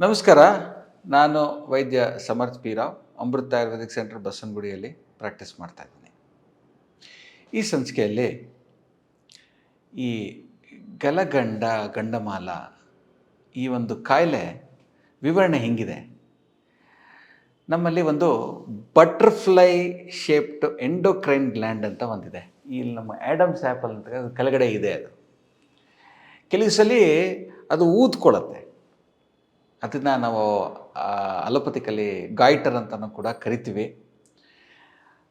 ನಮಸ್ಕಾರ. ನಾನು ವೈದ್ಯ ಸಮರ್ಥ್ ಪಿ ರಾವ್, ಅಮೃತ ಆಯುರ್ವೇದಿಕ್ ಸೆಂಟರ್ ಬಸವನಗುಡಿಯಲ್ಲಿ ಪ್ರಾಕ್ಟೀಸ್ ಮಾಡ್ತಾ ಇದ್ದೀನಿ. ಈ ಸಂಚಿಕೆಯಲ್ಲಿ ಈ ಗಲಗಂಡ, ಗಂಡಮಾಲ ಈ ಒಂದು ಕಾಯಿಲೆ ವಿವರಣೆ ಹೆಂಗಿದೆ. ನಮ್ಮಲ್ಲಿ ಒಂದು ಬಟರ್ಫ್ಲೈ ಶೇಪ್ಡ್ ಎಂಡೋಕ್ರೈನ್ ಗ್ಲ್ಯಾಂಡ್ ಅಂತ ಒಂದಿದೆ. ಇಲ್ಲಿ ನಮ್ಮ ಆ್ಯಡಮ್ಸ್ ಆ್ಯಪಲ್ ಅಂತ ಕೆಳಗಡೆ ಇದೆ ಅದು. ಕೆಲವು ಸಲ ಅದು ಊದ್ಕೊಳ್ಳುತ್ತೆ. ಅದನ್ನು ನಾವು ಅಲೋಪತಿಕಲ್ಲಿ ಗಾಯ್ಟರ್ ಅಂತಲೂ ಕೂಡ ಕರಿತೀವಿ.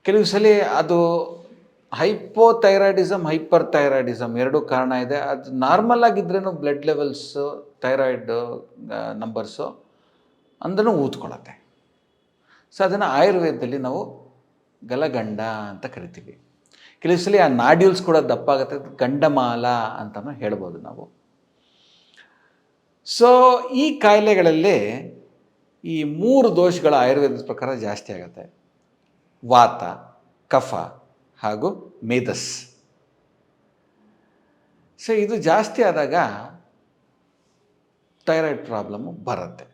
ಕೆಲವು ಸಲ ಅದು ಹೈಪೋಥೈರಾಯ್ಡಿಸಮ್ ಹೈಪರ್ ಥೈರಾಯ್ಡಿಸಮ್ ಎರಡೂ ಕಾರಣ ಇದೆ. ಅದು ನಾರ್ಮಲ್ ಆಗಿದ್ರೂ ಬ್ಲಡ್ ಲೆವೆಲ್ಸು, ಥೈರಾಯ್ಡ್ ನಂಬರ್ಸು ಅಂದ್ರೂ ಊದ್ಕೊಳ್ಳುತ್ತೆ. ಸೊ, ಅದನ್ನು ಆಯುರ್ವೇದದಲ್ಲಿ ನಾವು ಗಲಗಂಡ ಅಂತ ಕರಿತೀವಿ. ಕೆಲವು ಸಲ ಆ ನಾಡ್ಯೂಲ್ಸ್ ಕೂಡ ದಪ್ಪ ಆಗುತ್ತೆ. ಅದು ಗಂಡಮಾಲ ಅಂತಲೂ ಹೇಳ್ಬೋದು ನಾವು. ಸೊ ಈ ಕಾಯಿಲೆಗಳಲ್ಲಿ ಈ ಮೂರು ದೋಷಗಳ ಆಯುರ್ವೇದದ ಪ್ರಕಾರ ಜಾಸ್ತಿ ಆಗುತ್ತೆ. ವಾತ, ಕಫ ಹಾಗೂ ಮೇಧಸ್ ಸೊ ಇದು ಜಾಸ್ತಿ ಆದಾಗ ಥೈರಾಯ್ಡ್ ಪ್ರಾಬ್ಲಮ್ಮು ಬರುತ್ತೆ.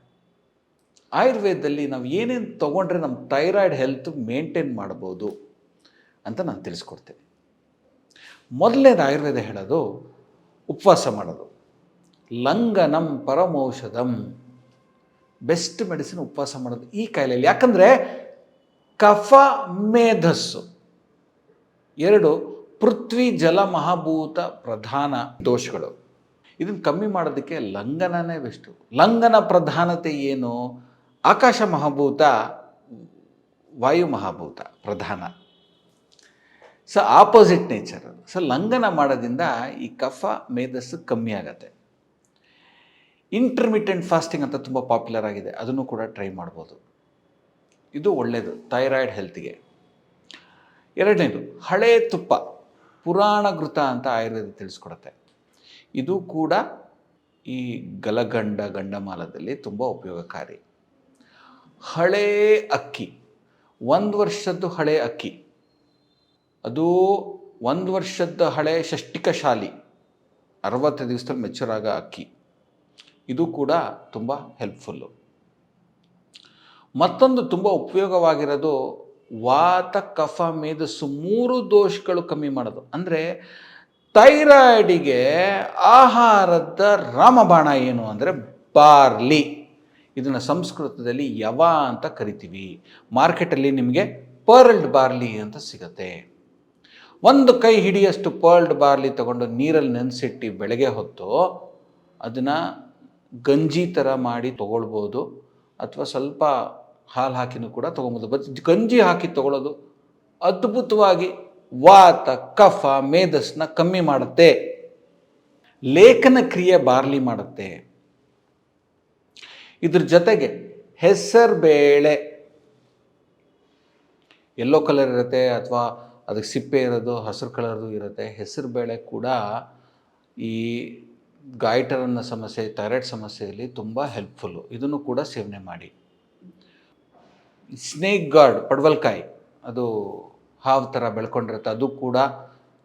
ಆಯುರ್ವೇದದಲ್ಲಿ ನಾವು ಏನೇನು ತೊಗೊಂಡ್ರೆ ನಮ್ಮ ಥೈರಾಯ್ಡ್ ಹೆಲ್ತ್ ಮೇಂಟೈನ್ ಮಾಡ್ಬೋದು ಅಂತ ನಾನು ತಿಳಿಸ್ಕೊಡ್ತೀನಿ. ಮೊದಲನೇದು ಆಯುರ್ವೇದ ಹೇಳೋದು ಉಪವಾಸ ಮಾಡೋದು. ಲಂಘನಂ ಪರಮೌಷಧಂ. ಬೆಸ್ಟ್ ಮೆಡಿಸಿನ್ ಉಪವಾಸ ಮಾಡೋದು ಈ ಕಾಯಿಲೆಯಲ್ಲಿ. ಯಾಕಂದರೆ ಕಫ, ಮೇಧಸ್ಸು. ಎರಡು, ಪೃಥ್ವಿ, ಜಲ, ಮಹಾಭೂತ, ಪ್ರಧಾನ ದೋಷಗಳು. ಇದನ್ನು ಕಮ್ಮಿ ಮಾಡೋದಕ್ಕೆ ಲಂಗನನೇ ಬೆಸ್ಟು ಲಂಗನ ಪ್ರಧಾನತೆ ಏನು? ಆಕಾಶ ಮಹಾಭೂತ, ವಾಯು ಮಹಾಭೂತ, ಪ್ರಧಾನ. ಸೊ ಆಪೋಸಿಟ್ ನೇಚರ್ ಸೊ ಲಂಗನ ಮಾಡೋದ್ರಿಂದ ಈ ಕಫ, ಮೇಧಸ್ಸು ಕಮ್ಮಿ ಆಗತ್ತೆ. ಇಂಟರ್ಮಿಟೆಂಟ್ ಫಾಸ್ಟಿಂಗ್ ಅಂತ ತುಂಬ ಪಾಪ್ಯುಲರ್ ಆಗಿದೆ. ಅದನ್ನು ಕೂಡ ಟ್ರೈ ಮಾಡ್ಬೋದು. ಇದು ಒಳ್ಳೆಯದು ಥೈರಾಯ್ಡ್ ಹೆಲ್ತ್ಗೆ ಎರಡನೇದು, ಹಳೆ ತುಪ್ಪ, ಪುರಾಣ ಘೃತ ಅಂತ ಆಯುರ್ವೇದ ತಿಳಿಸ್ಕೊಡುತ್ತೆ. ಇದು ಕೂಡ ಈ ಗಲಗಂಡ, ಗಂಡಮಾಲದಲ್ಲಿ ತುಂಬ ಉಪಯೋಗಕಾರಿ. ಹಳೇ ಅಕ್ಕಿ, ಒಂದು ವರ್ಷದ್ದು ಹಳೆ ಅಕ್ಕಿ. ಅದು ಒಂದು ವರ್ಷದ ಹಳೆ ಷಷ್ಟಿಕ ಶಾಲಿ ಅರವತ್ತು ದಿವಸದಲ್ಲಿ ಮೆಚ್ಚುರಾಗ ಅಕ್ಕಿ. ಇದು ಕೂಡ ತುಂಬ ಹೆಲ್ಪ್ಫುಲ್ಲು ಮತ್ತೊಂದು ತುಂಬ ಉಪಯೋಗವಾಗಿರೋದು ವಾತ, ಕಫ ಮೇಧಸ್ಸು ಮೂರು ದೋಷಗಳು ಕಮ್ಮಿ ಮಾಡೋದು. ಅಂದರೆ ಥೈರಾಯ್ಡಿಗೆ ಆಹಾರದ ರಾಮಬಾಣ ಏನು ಅಂದರೆ ಬಾರ್ಲಿ. ಇದನ್ನು ಸಂಸ್ಕೃತದಲ್ಲಿ ಯವ ಅಂತ ಕರಿತೀವಿ. ಮಾರ್ಕೆಟಲ್ಲಿ ನಿಮಗೆ ಪರ್ಲ್ಡ್ ಬಾರ್ಲಿ ಅಂತ ಸಿಗುತ್ತೆ. ಒಂದು ಕೈ ಹಿಡಿಯಷ್ಟು ಪರ್ಲ್ಡ್ ಬಾರ್ಲಿ ತಗೊಂಡು ನೀರಲ್ಲಿ ನೆನೆಸಿಟ್ಟು ಬೆಳಗ್ಗೆ ಹೊತ್ತು ಅದನ್ನು ಗಂಜಿ ಥರ ಮಾಡಿ ತೊಗೊಳ್ಬೋದು. ಅಥವಾ ಸ್ವಲ್ಪ ಹಾಲು ಹಾಕಿನೂ ಕೂಡ ತೊಗೊಬೋದು ಬಟ್ ಗಂಜಿ ಹಾಕಿ ತೊಗೊಳ್ಳೋದು ಅದ್ಭುತವಾಗಿ ವಾತ, ಕಫ ಮೇಧಸ್ನ ಕಮ್ಮಿ ಮಾಡುತ್ತೆ. ಲೇಖನ ಕ್ರಿಯೆ ಬಾರ್ಲಿ ಮಾಡುತ್ತೆ. ಇದ್ರ ಜೊತೆಗೆ ಹೆಸರು ಬೇಳೆ. ಯೆಲ್ಲೋ ಕಲರ್ ಇರುತ್ತೆ ಅಥವಾ ಅದಕ್ಕೆ ಸಿಪ್ಪೆ ಇರೋದು, ಹಸಿರು ಕಲರ್ದು ಇರುತ್ತೆ. ಹೆಸರು ಬೇಳೆ ಕೂಡ ಈ ಗಾಯ್ಟರ್ ಅನ್ನೋ ಸಮಸ್ಯೆ, ಥೈರಾಯ್ಡ್ ಸಮಸ್ಯೆಯಲ್ಲಿ ತುಂಬ ಹೆಲ್ಪ್ಫುಲ್ಲು ಇದನ್ನು ಕೂಡ ಸೇವನೆ ಮಾಡಿ. ಸ್ನೇಕ್ ಗಾರ್ಡ್ ಪಡವಲ್ಕಾಯಿ, ಅದು ಹಾವು ಥರ ಬೆಳ್ಕೊಂಡಿರುತ್ತೆ. ಅದು ಕೂಡ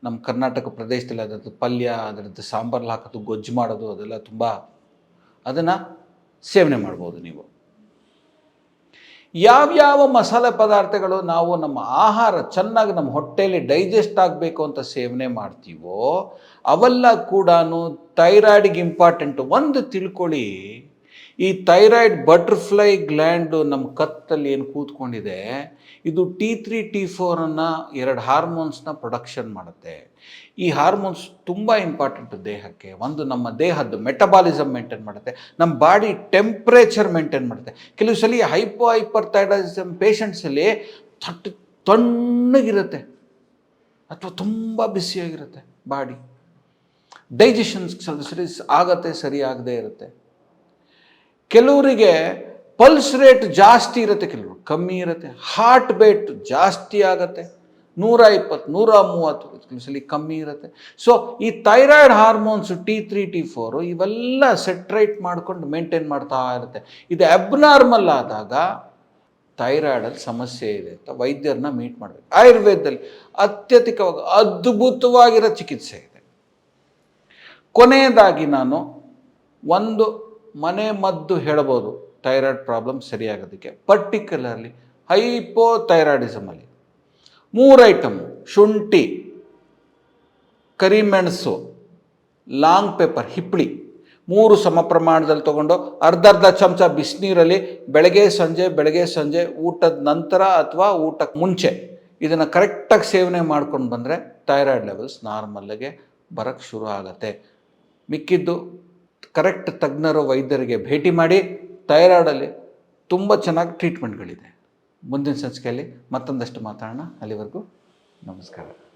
ನಮ್ಮ ಕರ್ನಾಟಕ ಪ್ರದೇಶದಲ್ಲಿ ಅದರದ್ದು ಪಲ್ಯ, ಅದರದ್ದು ಸಾಂಬಾರಲ್ಲಿ ಹಾಕೋದು, ಗೊಜ್ಜು ಮಾಡೋದು ಅದೆಲ್ಲ ತುಂಬ ಅದನ್ನು ಸೇವನೆ ಮಾಡ್ಬೋದು ನೀವು. ಯಾವ್ಯಾವ ಮಸಾಲೆ ಪದಾರ್ಥಗಳು ನಾವು ನಮ್ಮ ಆಹಾರ ಚೆನ್ನಾಗಿ ನಮ್ಮ ಹೊಟ್ಟೆಯಲ್ಲಿ ಡೈಜೆಸ್ಟ್ ಆಗಬೇಕು ಅಂತ ಸೇವನೆ ಮಾಡ್ತೀವೋ ಅವೆಲ್ಲ ಕೂಡ ಥೈರಾಯ್ಡ್ಗೆ ಇಂಪಾರ್ಟೆಂಟ್ ಒಂದು ತಿಳ್ಕೊಳ್ಳಿ. ಈ ಥೈರಾಯ್ಡ್ ಬಟರ್ಫ್ಲೈ ಗ್ಲ್ಯಾಂಡು ನಮ್ಮ ಕತ್ತಲ್ಲಿ ಏನು ಕೂತ್ಕೊಂಡಿದೆ, ಇದು ಟಿ ತ್ರೀ ಟಿ ಫೋರನ್ನು ಎರಡು ಹಾರ್ಮೋನ್ಸ್ನ ಪ್ರೊಡಕ್ಷನ್ ಮಾಡುತ್ತೆ. ಈ ಹಾರ್ಮೋನ್ಸ್ ತುಂಬ ಇಂಪಾರ್ಟೆಂಟ್ ದೇಹಕ್ಕೆ. ಒಂದು ನಮ್ಮ ದೇಹದ್ದು ಮೆಟಬಾಲಿಸಮ್ ಮೇಂಟೈನ್ ಮಾಡುತ್ತೆ. ನಮ್ಮ ಬಾಡಿ ಟೆಂಪ್ರೇಚರ್ ಮೇಂಟೈನ್ ಮಾಡುತ್ತೆ. ಕೆಲವು ಸಲ ಹೈಪೋ ಹೈಪರ್ ಥೈರಾಯ್ಡಿಸಮ್ ಪೇಷಂಟ್ಸಲ್ಲಿ ತಟ್ಟು ತಣ್ಣಗಿರುತ್ತೆ. ಅಥವಾ ತುಂಬ ಬಿಸಿಯಾಗಿರುತ್ತೆ ಬಾಡಿ. ಡೈಜೆಷನ್ಸ್ ಸರಿ ಆಗತ್ತೆ, ಸರಿ ಆಗದೇ ಇರುತ್ತೆ. ಕೆಲವರಿಗೆ ಪಲ್ಸ್ ರೇಟ್ ಜಾಸ್ತಿ ಇರುತ್ತೆ, ಕೆಲವರು ಕಮ್ಮಿ ಇರುತ್ತೆ ಹಾರ್ಟ್ ಬೇಟ್ ಜಾಸ್ತಿ ಆಗುತ್ತೆ. ನೂರ ಇಪ್ಪತ್ತು, ನೂರ ಮೂವತ್ತು ಸಲ ಕಮ್ಮಿ ಇರುತ್ತೆ. ಸೊ ಈ thyroid hormones T three T four ಇವೆಲ್ಲ ಸೆಟ್ರೈಟ್ ಮಾಡ್ಕೊಂಡು ಮೇಂಟೈನ್ ಮಾಡ್ತಾ ಇರುತ್ತೆ. ಇದು ಅಬ್ನಾರ್ಮಲ್ ಆದಾಗ ಥೈರಾಯ್ಡಲ್ಲಿ ಸಮಸ್ಯೆ ಇದೆ ಅಂತ ವೈದ್ಯರನ್ನ ಮೀಟ್ ಮಾಡಬೇಕು. ಆಯುರ್ವೇದದಲ್ಲಿ ಅತ್ಯಧಿಕವಾಗಿ ಅದ್ಭುತವಾಗಿರೋ ಚಿಕಿತ್ಸೆ ಇದೆ. ಕೊನೆಯದಾಗಿ ನಾನು ಒಂದು ಮನೆ ಮದ್ದು ಹೇಳ್ಬೋದು ಥೈರಾಯ್ಡ್ ಪ್ರಾಬ್ಲಮ್ ಸರಿಯಾಗೋದಕ್ಕೆ. ಪರ್ಟಿಕ್ಯುಲರ್ಲಿ ಹೈಪೋ ಥೈರಾಯ್ಡಿಸಮಲ್ಲಿ ಮೂರು ಐಟಮ್ ಶುಂಠಿ, ಕರಿಮೆಣಸು ಲಾಂಗ್ ಪೇಪರ್ ಹಿಪ್ಪಳಿ ಮೂರು ಸಮ ಪ್ರಮಾಣದಲ್ಲಿ ತೊಗೊಂಡು ಅರ್ಧ ಅರ್ಧ ಚಮಚ ಬಿಸಿನೀರಲ್ಲಿ ಬೆಳಗ್ಗೆ, ಸಂಜೆ ಬೆಳಗ್ಗೆ, ಸಂಜೆ, ಊಟದ ನಂತರ ಅಥವಾ ಊಟಕ್ಕೆ ಮುಂಚೆ ಇದನ್ನು ಕರೆಕ್ಟಾಗಿ ಸೇವನೆ ಮಾಡ್ಕೊಂಡು ಬಂದರೆ ಥೈರಾಯ್ಡ್ ಲೆವೆಲ್ಸ್ ನಾರ್ಮಲ್ಗೆ ಬರೋಕ್ಕೆ ಶುರು ಆಗುತ್ತೆ. ಮಿಕ್ಕಿದ್ದು ಕರೆಕ್ಟ್ ತಜ್ಞರು, ವೈದ್ಯರಿಗೆ ಭೇಟಿ ಮಾಡಿ ಥೈರಾಯ್ಡಲ್ಲಿ ತುಂಬ ಚೆನ್ನಾಗಿ ಟ್ರೀಟ್ಮೆಂಟ್ಗಳಿದೆ ಮುಂದಿನ ಸಂಚಿಕೆಯಲ್ಲಿ ಮತ್ತೊಂದಷ್ಟು ಮಾತಾಡೋಣ. ಅಲ್ಲಿವರೆಗೂ ನಮಸ್ಕಾರ.